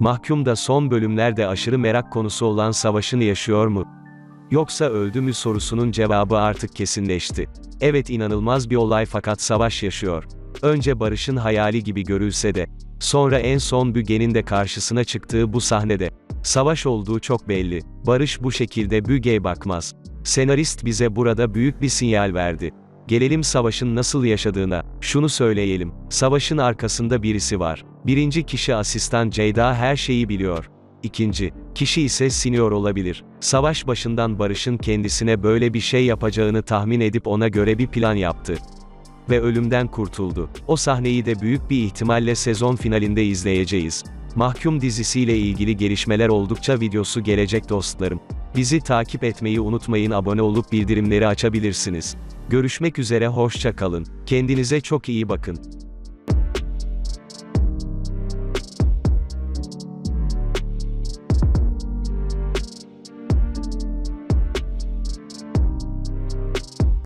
Mahkum da son bölümlerde aşırı merak konusu olan savaşını yaşıyor mu? Yoksa öldü mü sorusunun cevabı artık kesinleşti. Evet inanılmaz bir olay fakat savaş yaşıyor. Önce Barış'ın hayali gibi görülse de, sonra en son Büge'nin de karşısına çıktığı bu sahnede, savaş olduğu çok belli. Barış bu şekilde Büge'ye bakmaz. Senarist bize burada büyük bir sinyal verdi. Gelelim savaşın nasıl yaşadığına. Şunu söyleyelim. Savaşın arkasında birisi var. Birinci kişi asistan Ceyda her şeyi biliyor. İkinci kişi ise senior olabilir. Savaş başından Barış'ın kendisine böyle bir şey yapacağını tahmin edip ona göre bir plan yaptı. Ve ölümden kurtuldu. O sahneyi de büyük bir ihtimalle sezon finalinde izleyeceğiz. Mahkum dizisiyle ilgili gelişmeler oldukça videosu gelecek dostlarım. Bizi takip etmeyi unutmayın abone olup bildirimleri açabilirsiniz. Görüşmek üzere hoşça kalın. Kendinize çok iyi bakın.